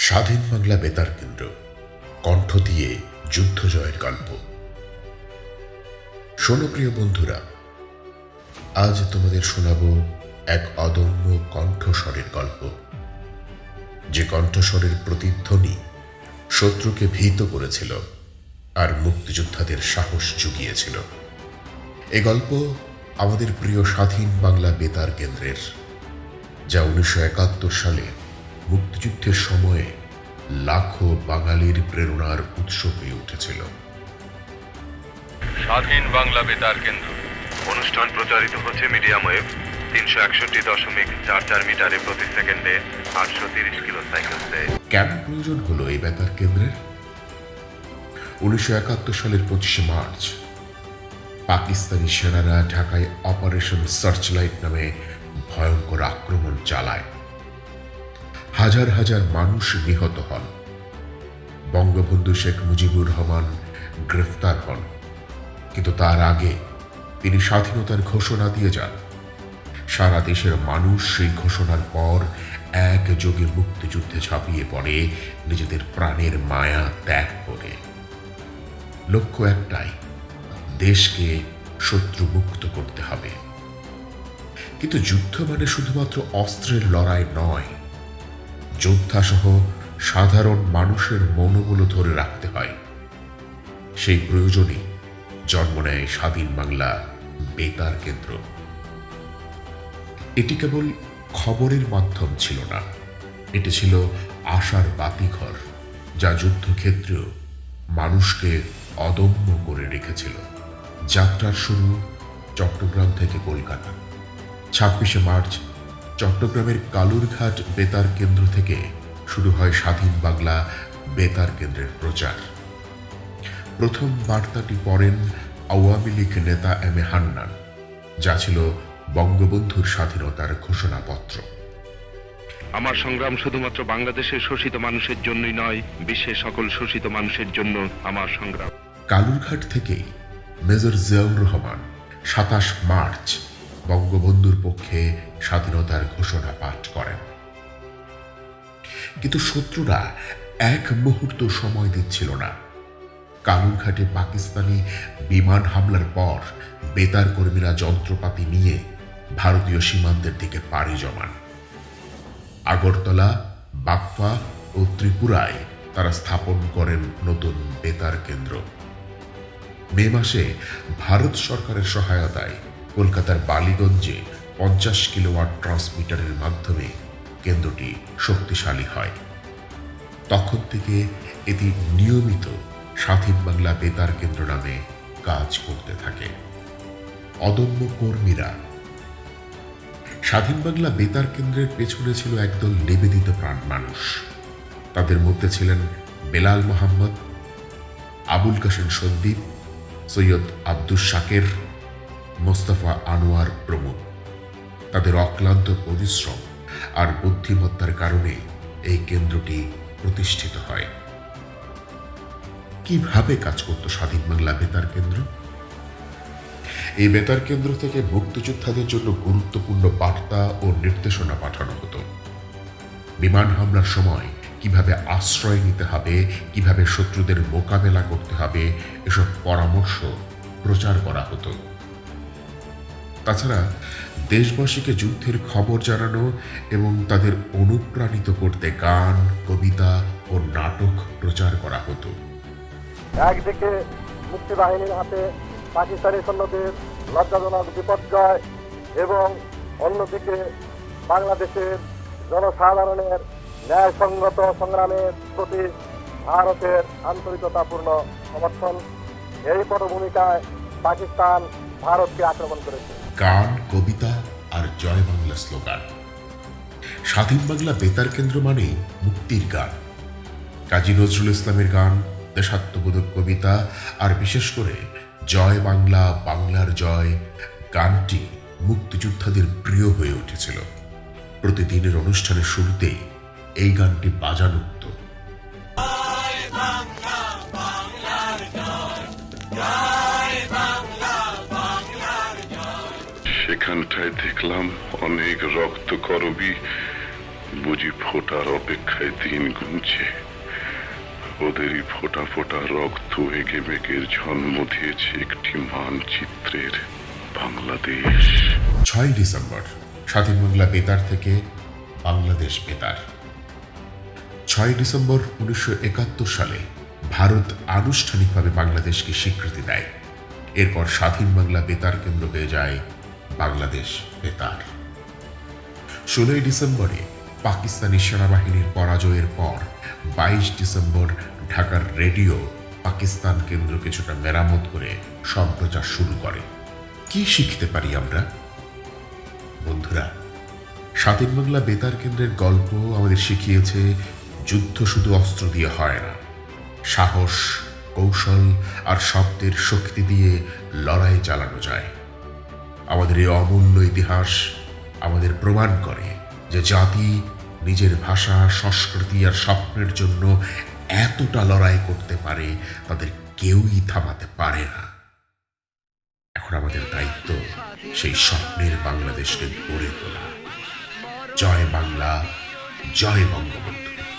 স্বাধীন বাংলা বেতার কেন্দ্র, কণ্ঠ দিয়ে যুদ্ধ জয়ের গল্প। শোনো প্রিয় বন্ধুরা, আজ তোমাদের শোনাব এক অদম্য কণ্ঠস্বরের গল্প। যে কণ্ঠস্বরের প্রতিধ্বনি শত্রুকে ভীত করেছিল আর মুক্তিযোদ্ধাদের সাহস জুগিয়েছিল। এ গল্প আমাদের প্রিয় স্বাধীন বাংলা বেতার কেন্দ্রের, যা উনিশশো একাত্তর সালে মুক্তিযুদ্ধের সময়ে লাখো বাঙালির প্রেরণার উৎস হয়ে উঠেছিল। স্বাধীন বাংলা বেতার কেন্দ্র। অনুষ্ঠান প্রচারিত হচ্ছে মিডিয়াম ওয়েভ তিনশো একষট্টি দশমিক চার চার মিটারে প্রতি সেকেন্ডে আটশো তিরিশ কিলো সাইকেলসে কেন প্রয়োজন হলো এই বেতার কেন্দ্রের। উনিশশো একাত্তর সালের পঁচিশে মার্চ পাকিস্তানি সেনারা ঢাকায় অপারেশন সার্চলাইট নামে ভয়ঙ্কর আক্রমণ চালায়। হাজার হাজার মানুষ নিহত হন। বঙ্গবন্ধু শেখ মুজিবুর রহমান গ্রেফতার হন। কিন্তু তার আগে তিনি স্বাধীনতার ঘোষণা দিয়ে যান। সারা দেশের মানুষ সেই ঘোষণার পর একযোগে মুক্তিযুদ্ধে ঝাঁপিয়ে পড়ে, নিজেদের প্রাণের মায়া ত্যাগ করে। লক্ষ্য একটাই, দেশকে শত্রু মুক্ত করতে হবে। কিন্তু যুদ্ধ মানে শুধুমাত্র অস্ত্রের লড়াই নয় যোদ্ধাসহ সাধারণ মানুষের মনোবল ধরে রাখতে হয়। সেই প্রয়োজনে জন্ম নেয় স্বাধীন বাংলা বেতার কেন্দ্র। এটি কেবল খবরের মাধ্যম ছিল না, এটি ছিল আশার বাতিঘর, যা যুদ্ধক্ষেত্রেও মানুষকে অদম্য করে রেখেছিল। যাত্রার শুরু চট্টগ্রাম থেকে কলকাতা, ছাব্বিশে মার্চ চট্টগ্রামের কালুরঘাট বেতার কেন্দ্র থেকে শুরু হয় স্বাধীন বাংলা বেতার কেন্দ্রের প্রচার। প্রথম বার্তাটি পড়েন আওয়ামী লীগ নেতা এম এ হান্নান যা ছিল বঙ্গবন্ধুর স্বাধীনতার ঘোষণাপত্র। আমার সংগ্রাম শুধুমাত্র বাংলাদেশের শোষিত মানুষের জন্যই নয় বিশ্বের সকল শোষিত মানুষের জন্য আমার সংগ্রাম। কালুরঘাট থেকেই মেজর জিয়াউর রহমান সাতাশ মার্চ বঙ্গবন্ধুর পক্ষে স্বাধীনতার ঘোষণা পাঠ করেন। কিন্তু শত্রুরা এক মুহূর্ত সময় দিচ্ছিল না। কালুরঘাটে পাকিস্তানি বিমান হামলার পর বেতার কর্মীরা যন্ত্রপাতি নিয়ে ভারতীয় সীমান্তের দিকে পাড়ি জমান। আগরতলা বাকফা ও ত্রিপুরায় তারা স্থাপন করেন নতুন বেতার কেন্দ্র। মে মাসে ভারত সরকারের সহায়তায় কলকাতার বালিগঞ্জে পঞ্চাশ কিলোওয়াট ট্রান্সমিটারের মাধ্যমে কেন্দ্রটি শক্তিশালী হয়। তখন থেকে এটি নিয়মিত স্বাধীন বাংলা বেতার কেন্দ্র নামে কাজ করতে থাকে। অদম্য কর্মীরা স্বাধীন বাংলা বেতার কেন্দ্রের পেছনে ছিল একদল নিবেদিত প্রাণ মানুষ। তাদের মধ্যে ছিলেন বেলাল মোহাম্মদ, আবুল কাসেম সন্দীপ, সৈয়দ আব্দুস শাকের মোস্তফা আনোয়ার প্রমুখ। তাদের অক্লান্ত পরিশ্রম আর বুদ্ধিমত্তার কারণে এই কেন্দ্রটি প্রতিষ্ঠিত হয়। কীভাবে কাজ করত স্বাধীন বাংলা বেতার কেন্দ্র? এই বেতার কেন্দ্র থেকে মুক্তিযোদ্ধাদের জন্য গুরুত্বপূর্ণ বার্তা ও নির্দেশনা পাঠানো হতো। বিমান হামলার সময় কীভাবে আশ্রয় নিতে হবে, কীভাবে শত্রুদের মোকাবেলা করতে হবে, এসব পরামর্শ প্রচার করা হতো। তাছাড়া দেশবাসীকে যুদ্ধের খবর জানানো এবং তাদের অনুপ্রাণিত করতে গান, কবিতা ও নাটক প্রচার করা হতো। একদিকে মুক্তিবাহিনীর হাতে পাকিস্তানি সৈন্যদের লজ্জাজনক বিপর্যয় এবং অন্যদিকে বাংলাদেশের জনসাধারণের ন্যায়সঙ্গত সংগ্রামের প্রতি ভারতের আন্তরিকতাপূর্ণ সমর্থন। এই পটভূমিকায় পাকিস্তান ভারতকে আক্রমণ করেছে। গান, কবিতা আর জয় বাংলা স্লোগান। স্বাধীন বাংলা বেতার কেন্দ্র মানে মুক্তির গান। কাজী নজরুল ইসলামের গান, দেশাত্মবোধক কবিতা আর বিশেষ করে জয় বাংলা, বাংলার জয় গানটি মুক্তিযোদ্ধাদের প্রিয় হয়ে উঠেছিল। প্রতিদিনের অনুষ্ঠানের শুরুতেই এই গানটি বাজানো সেখানটায় দেখলাম অনেক রক্ত করবি। বুঝি ফোটার অপেক্ষায় দিন গুনছে। ওদেরই ফোটা ফোটা রক্ত এগে মেঘের জন্ম দিয়েছে একটি মানচিত্রের বাংলাদেশ। ছয় ডিসেম্বর, স্বাধীন বাংলা বেতার থেকে বাংলাদেশ বেতার। ছয় ডিসেম্বর উনিশশো একাত্তর সালে ভারত আনুষ্ঠানিকভাবে বাংলাদেশকে স্বীকৃতি দেয়। এরপর স্বাধীন বাংলা বেতার কেন্দ্র হয়ে যায় বাংলাদেশ বেতার। ষোলোই ডিসেম্বরে পাকিস্তানি সেনাবাহিনীর পরাজয়ের পর বাইশ ডিসেম্বর ঢাকার রেডিও পাকিস্তান কেন্দ্র কিছুটা মেরামত করে সম্প্রচার শুরু করে। কি শিখতে পারি আমরা? বন্ধুরা, স্বাধীন বাংলা বেতার কেন্দ্রের গল্প আমাদের শিখিয়েছে, যুদ্ধ শুধু অস্ত্র দিয়ে হয় না। সাহস, কৌশল আর শব্দের শক্তি দিয়ে লড়াই চালানো যায়। আমাদের এই অমূল্য ইতিহাস আমাদের প্রমাণ করে যে জাতি, নিজের ভাষা, সংস্কৃতি আর স্বপ্নের জন্য এতটা লড়াই করতে পারে, তাদের কেউই থামাতে পারে না। এখন আমাদের দায়িত্ব সেই স্বপ্নের বাংলাদেশকে গড়ে তোলা। জয় বাংলা, জয় বঙ্গবন্ধু।